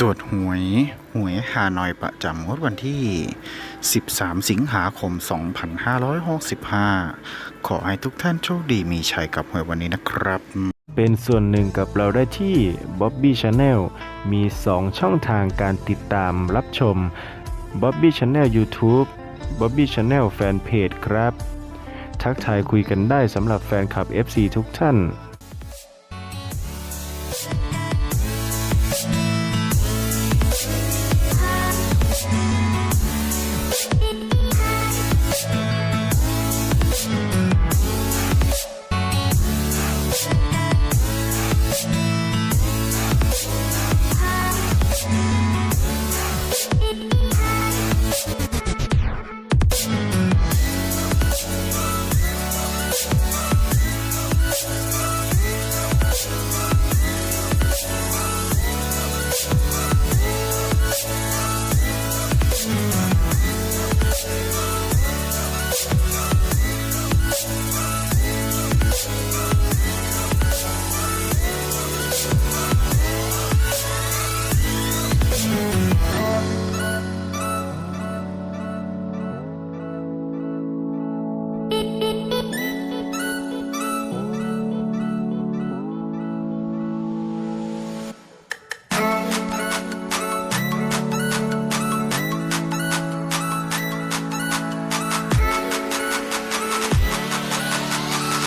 ตรวจหวยหวยฮานอยประจำงวดวันที่ 13 สิงหาคม 2565 ขอให้ทุกท่านโชคดีมีชัยกับหวยวันนี้นะครับ เป็นส่วนหนึ่งกับเราได้ที่ Bobby Channel มี 2 ช่องทางการติดตามรับชม Bobby Channel YouTube Bobby Channel Fanpage ครับ ทักทายคุยกันได้สำหรับแฟนคลับ FC ทุกท่าน